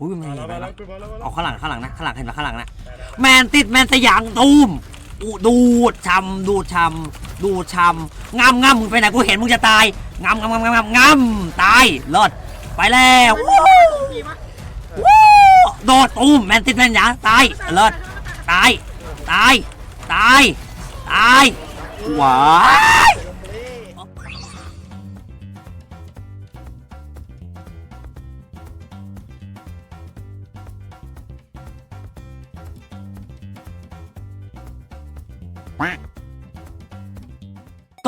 อุ้ยมันมาเห็แล้วนไหมมาแล้วกูมาแล้วมาแล้เอาวข้างหลังข้างหลังนะข้างหลังเห็นไหมข้างหลังนะได้ได้แมนติดแมนสยางตูมอุดูดชำดูดชำดูดชำงำงำมึงไปไหนกูเห็นมึงจะตายงำงำงำงำงำงำตายรอดไปแล้ววู้วู้โดดตูมแมนติดแมนยางตายรอดตายตายตายตายว้า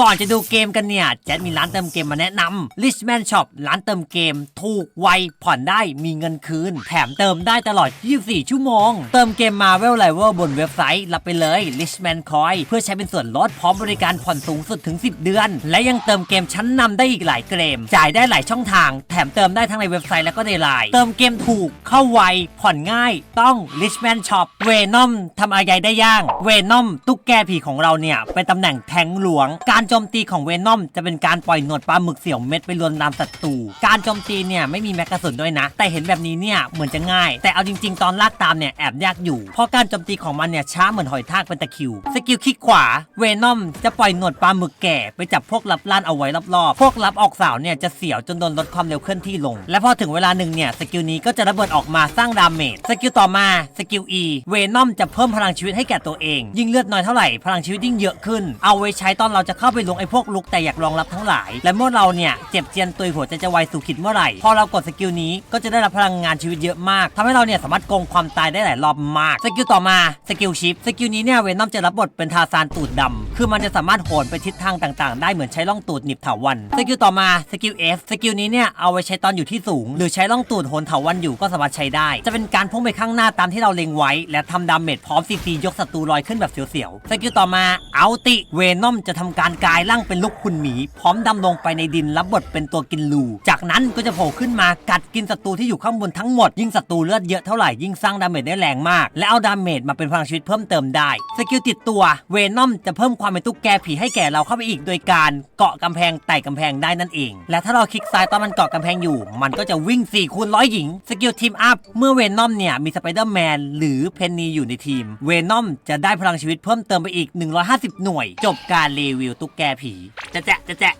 ก่อนจะดูเกมกันเนี่ย แจ็ดมีร้านเติมเกมมาแนะนำ Richman Shop ร้านเติมเกม ถูกไวผ่อนได้มีเงินคืน แถมเติมได้ตลอด 24 ชั่วโมง เติมเกมมาเวลไลเวอร์บนเว็บไซต์ รับไปเลย Richman Coin เพื่อใช้เป็นส่วนลดพร้อมบริการผ่อนสูงสุดถึง 10 เดือน และยังเติมเกมชั้นนำได้อีกหลายเกม จ่ายได้หลายช่องทาง แถมเติมได้ทั้งในเว็บไซต์และก็ในไลน์เติมเกมถูกเข้าไวผ่อนง่ายต้อง Richman Shop เวนอมทำอะไรได้ย่าง เวนอมตุ๊กแกผีของเราเนี่ยเป็นตำแหน่งแทงหลวงการโจมตีของเวนอมจะเป็นการปล่อยหนวดปลาหมึกเสี่ยวเม็ดไปลวนลามศัตรู การโจมตีเนี่ยไม่มีแมกกาสุนด้วยนะ แต่เห็นแบบนี้เนี่ยเหมือนจะง่าย แต่เอาจริง ๆ ตอนลากตามเนี่ยแอบยากอยู่ เพราะการโจมตีของมันเนี่ยช้าเหมือนหอยทากเป็นตะคิว สกิลคลิกขวา เวนอมจะปล่อยหนวดปลาหมึกแก่ไปจับพวกรับล่านเอาไว้รอบๆ พวกรับออกสาวเนี่ยจะเสียวจนโดนลดความเร็วเคลื่อนที่ลง และพอถึงเวลาหนึ่งเนี่ยสกิลนี้ก็จะระเบิดออกมาสร้างดาเมจ สกิลต่อมาสกิล E เวนอมจะเพิ่มพลังชีวิตให้แก่ตัวเอง ยิ่งเลือดน้อยเท่าไหร่พลังชีวิตยิ่งเยอะขึ้น เอาไว้ใช้ตอนเราจะเข้าไปลงไอ้พวกลุกแต่อยากรองรับทั้งหลาย และเมื่อเราเนี่ยเจ็บเจียนตุยหัวใจจะวายสู่ขิดเมื่อไหร่ พอเรากดสกิลนี้ก็จะได้รับพลังงานชีวิตเยอะมากทำให้เราเนี่ยสามารถโกงความตายได้หลายรอบมาก สกิลต่อมาสกิลชิปสกิลนี้เนี่ยเวนอมจะรับบทเป็นทาซานตูดดำคือมันจะสามารถโหนไปทิศทางต่างๆ ได้เหมือนใช้ล่องตูดหนิบเถาวันสกิลต่อมาสกิล F สกิลนี้เนี่ยเอาไว้ใช้ตอนอยู่ที่สูง หรือใช้ล่องตูดโหนเถาวันอยู่ก็สามารถใช้ได้ จะเป็นการพุ่งไปข้างหน้าตามที่เราเล็งไว้ และทำดาเมจพร้อมซีซียกศัตรูลอยขึ้นแบบเสียวๆสกิลต่อมาอัลติเวนอมจะทำการกลายร่างเป็นลูกคุณหมี พร้อมดำลงไปในดินรับบทเป็นตัวกินลู จากนั้นก็จะโผล่ขึ้นมากัดกินศัตรูที่อยู่ข้างบนทั้งหมด ยิ่งศัตรูเลือดเยอะเท่าไหร่ยิ่งสร้างดาเมจได้แรงมาก และเอาดาเมจมาเป็นพลังชีวิตเพิ่มเติมได้ สกิลติดตัวเวนอมจะเพิ่มความเป็นตุ๊กแกผีให้แก่เราเข้าไปอีก โดยการเกาะกำแพงไต่กำแพงได้นั่นเอง และถ้าเราคลิกซ้ายตอนมันเกาะกำแพงอยู่ มันก็จะวิ่ง4คูณร้อยหญิงสกิลทีมอัพเมื่อเวนอมเนี่ยมีสไปเดอร์แมนหรือเพนนีอยู่ในทีมเวนอมจะได้พลังชีวิตเพิ่มเติมไปอีก 150 หน่วย จบการรีวิวตุ๊กแกผีจะแจะจะแจะ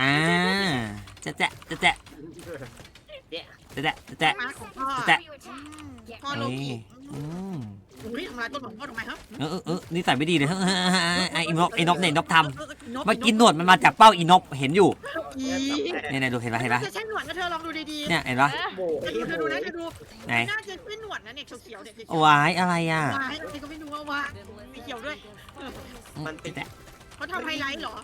อ่าจะแจะจะแจะจะแจะจะแจะ มาของพ่อแต่ พ่อโลเฮ้ยกิอืมอุ้ยทำลายต้นของพ่อทำไมครับเออเออเออนี่ใส่ไม่ดีเลยไอ้ไอ้นกไอ้นกเนี่ยนกทำเนกเมื่อกี้หนวดมันมาจากเป้าอีนกเห็นอยู่อีเนี่ยเนี่ยดูเห็นปะเห็นปะจะใช้หนวดนะเธอลองดูดีๆเนี่ยเห็นปะโบเธอดูเธอดูนะเธอดูไหนน่าจะเป็นหนวดนะเนี่ยเขียวๆเนี่ยเขียววายอะไรอะๆวายอะไรก็ไม่รู้ว่าวามีเขียวด้วย มันเป็นแต่ เขาทำไฮไลท์เหรอ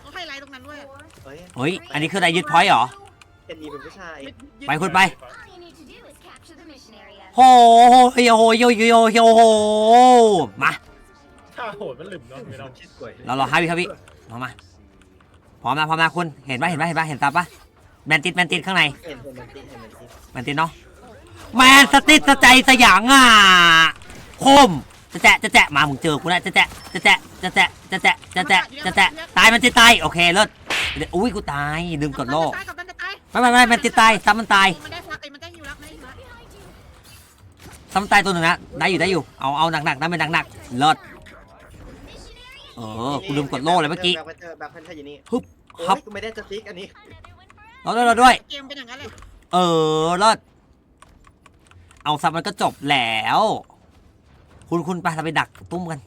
เขาไฮไลท์ตรงนั้นด้วยเฮ้ยเฮ้ย อันนี้คืออะไรยึดพอยต์เหรอเป็นนีเป็นผู้ชายไปคุณไป All you need to do is capture the mission area. โหโยโหโยโยโยโยโห มา ถ้าโหดมันหลึมเนาะไม่ต้องชิดสวยเรารอห้าวิครับพี่มามา พร้อมนะพร้อมนะคุณ เห็นปะเห็นปะเห็นปะเห็นตาปะแมนติดแมนติดข้างใน เห็นเห็นมันติเห็นมันติแมนติดเนาะ แมนสติดสใจสยางอะโคม จะแจะจะแจะมามึงเจอกูแล้วจะแจะจะแจะจะแจะจะแจะจะแจะจะแจะตายมันติดตายโอเคเลิศเดี๋ยวอุ้ยกูตายลืมกดโล่กับมันจะตายไม่ไม่ไม่มันติดตายซ้ำมันตายมันได้ฟักมันได้อยู่แล้วไม่ได้อยู่แล้วซ้ำตายตัวหนึ่งนะได้อยู่ได้อยู่เอาเอาหนักๆได้เป็นหนักๆเลิศเออกูลืมกดโล่เลยเมื่อกี้แบ็คแพนเทอแบ็คแพนเทอยู่นี่ฮึบครับกูไม่ได้จะฟิกอันนี้เราด้วยเราด้วยเกมเป็นอย่างนั้นเลยเออเลิศเอาซับมันก็จบแล้ว คุณคุณไปเราไปดักตุ้มกัน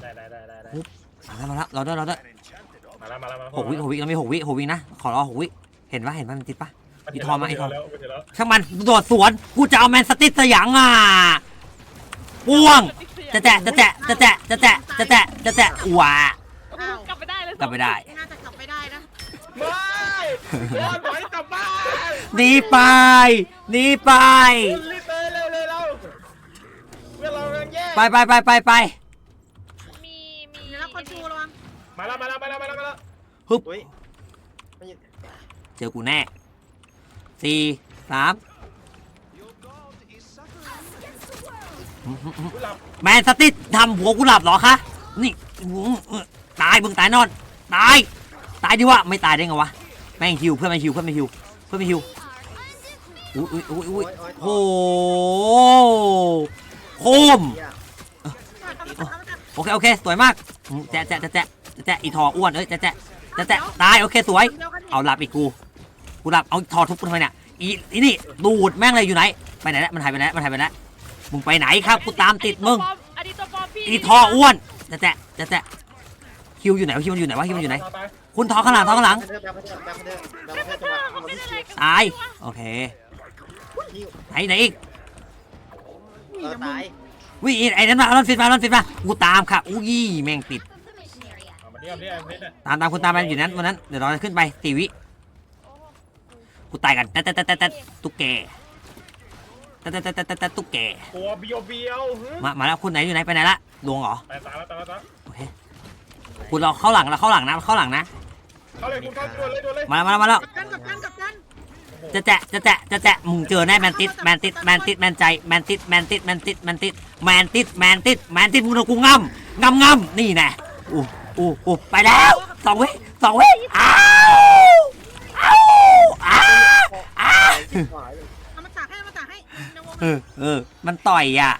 ได้ได้ได้ได้ได้มาแล้วมาแล้วเราด้วยเราด้วยมาแล้วมาแล้วมาแล้วหกวิหกวิเรามีหกวิหกวินะขอรอหกวิเห็นปะเห็นปะมันติดปะอีทอมมาอีทอมแล้วเสร็จแล้วช่างมันโดดสวนกูจะเอาแมนสติสยางอะป้วงจะแตะจะแตะจะแตะจะแตะจะแตะจะแตะว้าอ้าวกลับไปได้เลยกลับไม่ได้น่าจะกลับไม่ได้นะไม่รอดไหวกลับบ้านหนีไปหนีไป ไปไปไปไปไปมีมีเดี๋ยวเราคนชูระวังมาแล้วมาแล้วมาแล้วมาแล้วมาแล้วฮึบอุ้ยมันอยู่เจอกูแน่สี่สามกูหลับแมนสติสทำหัวกูหลับเหรอคะนี่ตายมึงตายนอน ตาย ตายดิวะไม่ตายได้ไงวะแม่งฮิวเพื่อนไม่ฮิวเพื่อนไม่ฮิวเพื่อนไม่ฮิวอุ้ยอุ้ยอุ้ยอุ้ยโอ้ยโอ้ยโหโคม เหี้ย โอเคโอเคสวยมากอืมแจ๊ะแจ๊ะแจ๊ะแจ๊ะแจ๊ะอีทออ้วนเอ้ยแจ๊ะแจ๊ะแจ๊ะแจ๊ะตายโอเคสวย เอาหลับอีกกูกูหลับเอาทอทุบกูทำไมเนี่ยอีอีนี่ดูดแม่งเลยอยู่ไหนไปไหนแล้วมันหายไปไหนแล้วมันหายไปไหนแล้วมึงไปไหนครับกูตามติดมึงอันนี้ตัวปลอมพี่อีทออ้วนแจ๊ะแจ๊ะแจ๊ะแจ๊ะคิวอยู่ไหนวะคิวมันอยู่ไหนวะคิวมันอยู่ไหน คุณทอข้างหลังทอข้างหลังแบคเดอร์แบคเดอร์แบคเดอร์แบคเดอร์จังหวะมันไม่ชิวตายโอเคหิวไหนไหนอีกเออตาย วิ่งไอ้นั่นมาลอนฟิตมาลอนฟิตมากูตามค่ะอุ้ยแม่งติด of the mission area. มาเรียบเรียบเรียบเนี่ยตามตามคุณตามมันอยู่นั้นวันนั้นเดี๋ยวเราจะขึ้นไปสี่วิกูตายกันแต่แต่แต่แต่ตุ๊กแกแต่แต่แต่แต่แต่ตุ๊กแกตัวเบียวเบียวหึมามาแล้วคุณไหนอยู่ไหนไปไหนละดวงเหรอตายตายแล้วตายแล้วตายโอเคคุณเราเข้าหลังเราเข้าหลังนะเข้าหลังนะ เข้าเลยคุณเข้าด่วนเลยด่วนเลยมาแล้วมาแล้วมาแล้ว กับกันกับกันกับกัน จะแจะจะแจะจะแจะมึงเจอแน่แมนติสแมนติสแมนติสแมนใจแมนติสแมนติสแมนติสแมนติสแมนติสแมนติสแมนติสมึงโดนกูง่ำง่ำง่ำนี่แน่อู้อู้อู้ไปแล้วสองเวิสองเวิอ้าวอ้าวอ้าวอ้าวเอามาตากให้เอามาตากให้ในวงเออเออมันต่อยอะ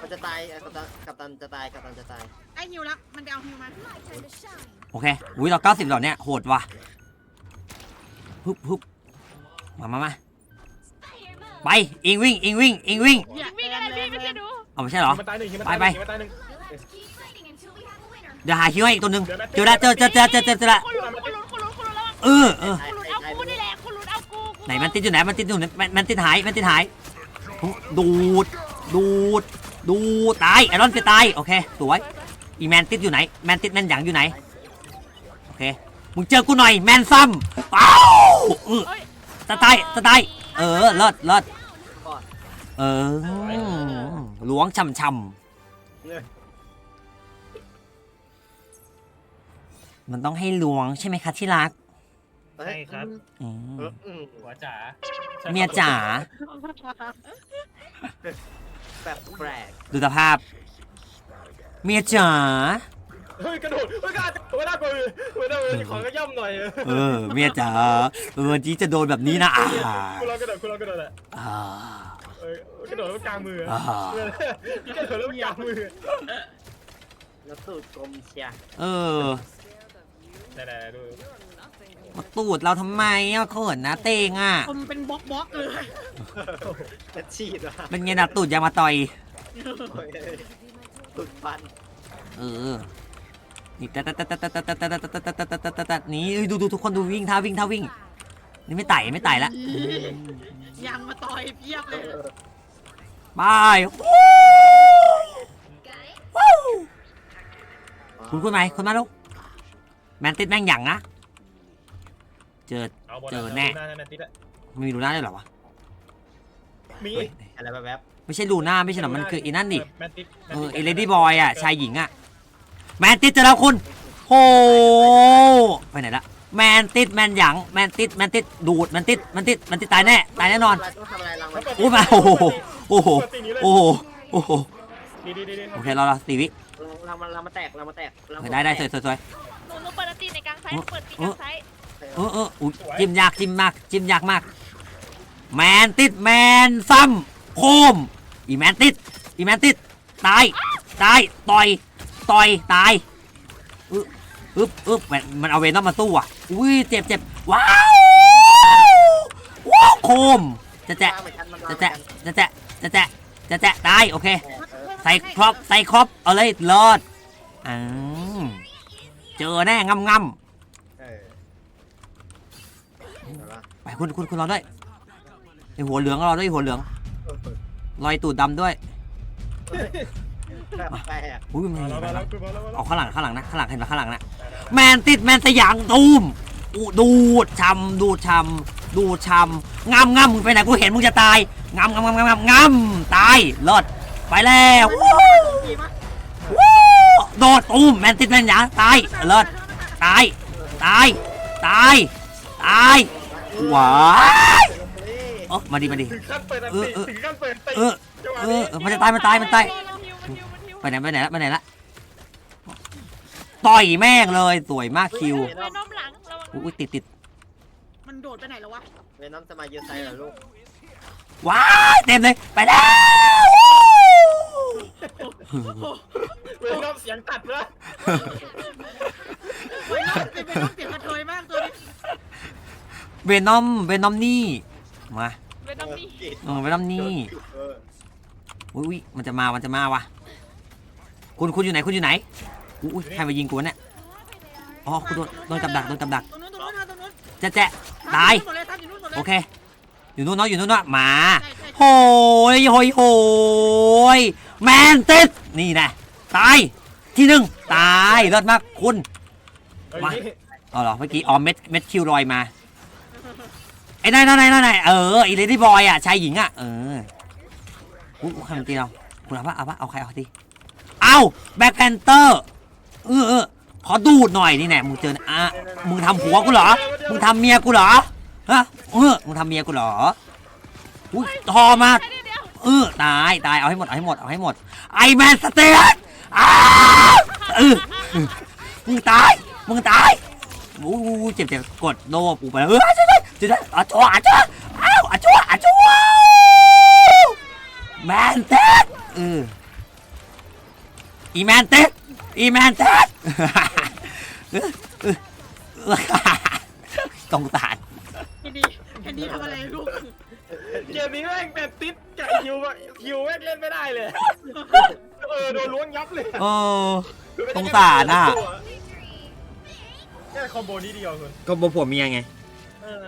มันจะตายกัปตันกัปตันจะตายกัปตันจะตายได้ฮิวแล้วมันไปเอาฮิวมาโอเคอุ้ยเราเก้าสิบเหล่านี้โหดว่ะฮึบฮึบ มามามา Fire mode. ไปอิงวิ่งอิงวิ่งอิงวิ่งเหี้ยวิ่งอะไรพี่ไม่ใช่ดูเอาไม่ใช่เหรอหิมันตายหนึ่งหิมันไปตายไปหิมันตายหนึ่ง Let's keep fighting until we have a winner. เดี๋ยวหาคิวให้อีกตัวหนึ่งเจอแล้วเจอเจอเจอเจอเจอเจอละคุณลุ้นคุณลุ้นคุณลุ้นคุณลุ้นแล้วเออเออคุณลุ้นเอากูนี่แหละคุณลุ้นเอากูไหนมันติดอยู่ไหนมันติดอยู่ไหนมันมันติดหายมันติดหายดูดดูดดูดตายไอรอนไปตายโอเคสวยอีแมนติดอยู่ไหนแมนติดแมนหยังอยู่ไหนโอเคมึงเจอกูหน่อยแมนซัมอ้าวเออเอ้ย สไตล์สไตล์เออเลิศเลิศก่อนเออล้วงช่ำช่ำมันต้องให้ล้วงใช่ไหมคะที่รักเฮ้ใช่ยครับอืมเอออืมหัวจ๋าเมียจ๋าแบบแปลกดูสภาพ เมียจ๋า เฮ้ยกระโดดเฮ้ยกระโดดไม่ได้กูไม่ได้กูขอกระย่ำหน่อยเออเมียจ๋าเออวันนี้จะโดนแบบนี้นะอ่ากูลองกระโดดกูลองกระโดดแหละอ่า เอ้ยกระโดดแล้วกลางมืออ่า กระโดดแล้วกลางมือแล้วสูตรกลมเชียร์เออ ไหนๆดูมาตูดเราทำไมอะเขินนะเตงอะผมเป็นบล็อกบล็อกเลยจะฉีดว่ะเป็นไงนะตูดยางมาต่อย โอ้ยสุดฟัน เออ นี่ตะตะตะตะตะตะตตะตตะตตะตตะตะตะนี่ดูดูทุกคนดูวิ่งท่าวิ่งท่าวิ่ง นี่ไม่ไต่ไม่ไต่ละยังมาต่อยเพียบเลยบายวู้ Got it? วู้คุณคุณไหมคุณมาลูกแมนติดแม่งหยั่งนะ เจอเจอแน่มนติดอะไม่มีลูน่าได้หรอวะมีอะไรแบบไม่ใช่ลูหน่าไม่ใช่หรอมันคืออีนั่นดิแมนติดเออเอเลดี้บอยอะชายหญิงอะ แมนติดเจอแล้วคุณโหไปไหนละแมนติดแมนหยังแมนติดแมนติดดูดแมนติดแมนติดแมนติดตายแน่ตายแน่นอนเราต้องทำอะไรรังมันโอ้มาโอ้โหโอ้โหโอ้โหโอ้โหดีดีดีดีโอเครอรอสี่วิรังมันรังมันแตกรังมันแตกรังโอมันเคได้ได้สวยสวยสวยหนูหนูเปิดตีในกลางไซส์เปิดตีกลางไซส์เออเอออุ้ยจิ้มยากจิ้มมากจิ้มยากมาก แมนติดแมนซ้ำโคมอีแมนติดอีแมนติดตายตายต่อย ต่อยตายอึ๊บอึ๊บอึ๊บมันมันเอาเวนอมมาสู้อะอุ้ยเจ็บเจ็บว้าวว้าวโคมจะแจะจะแจะจะแจะจะแจะจะแจะตายโอเค ใส่ครบใส่ครบเอาเลยเลิศอ่าเจอแน่งำงำไปคุณคุณคุณรอด้วยไอหัวเหลืองรอด้วยหัวเหลือง รอยตูดดำด้วย แบบแปลกอุ้ยมันมาแล้วมาแล้วคือมาแล้วมาแล้วเอาข้างหลังข้างหลังนะข้างหลังเห็นไหมข้างหลังนะแมนติดแมนสยางตูมอุดูดชำดูดชำดูดชำงำงำมึงไปไหนกูเห็นมึงจะตายงำงำงำงำงำงำตายเลิศไปแล้ววู้ดีมากวู้โดดตูมแมนติดแมนหยางตายเลิศตายตายตายตายว้ายเฮ้ยเออมาดิมาดิถึงขั้นเปิดอันติถึงขั้นเปิดอันติเออเออเออมันจะตายมันตายมันตาย ไปไหนไปไหนละไปไหนละต่อยแม่งเลยสวยมากคิวเวนอมหลังระวังอุ้ยติดติดมันโดดไปไหนแล้ววะเวน้ำจะมาเยือนไซเหรอลูกว้ายเต็มเลยไปแล้วเว้ยรอบเสียงตัดนะเฮ้ยน้องเป็นเป็นน้องเสียงกระเทยมากตัวนี้เวนอมเวนอมนี่มาเวนอมนี่เออเวนอมนี่เอออุ้ยอุ้ยมันจะมามันจะมาวะ คุณคุณอยู่ไหนคุณอยู่ไหนอุ้ยอุ้ยใครมายิงกูวะเนี่ยอ๋อคุณโดนโดนกับดักโดนกับดักตรงนู้นตรงนู้นนะตรงนู้นแจ๊ะแจ๊ะตายหมดเลยท่านอยู่นู้นหมดเลยโอเค อยู่นู่นเนาะอยู่นู่นเนาะมาใช่ใช่โหยโหยโหยแมนติดนี่นะตายที่หนึ่งตายเลิศมากคุณเฮ้ยมานี่เอาเหรอเมื่อกี้ออมเม็ดเม็ดคิวลอยมาไอ้นายนายนายนายเออไอ้เลดี้บอยอะชายหญิงอะเอออู้ใครมันตีเราคุณเอาปะเอาปะเอาใครเอาตีเอาแบ็คแพนเตอร์เออเออขอดูดหน่อยนี่แน่มึงเจออะมึงทำผัวกูเหรอ มึงทำเมียกูเหรอฮะเออมึงทำเมียกูเหรออุ้ยทอมาเออตายตายเอาให้หมดเอาให้หมดเอาให้หมดไอแมนสเตทอ้าเออมึงตายมึงตายอู้หูเจ็บเจ็บกดโดปูไปแล้วเออช่วยด้วยช่วยด้วยอะจ้วอะจ้วอ้าวอะจ้วอะจ้วแมนเตทเออ อีแมนเตทอีแมนเตทเออเออเออสงสารแคนดี้แคนดี้ทำอะไรลูกเกมนี้แม่งแบบติดกับฮิวอะฮิวแม่งเล่นไม่ได้เลย เออโดนล้วงยับเลยเออสงสารอะแค่คอมโบนี้เดียวคุณก็บ่ผัวเมียไง เออ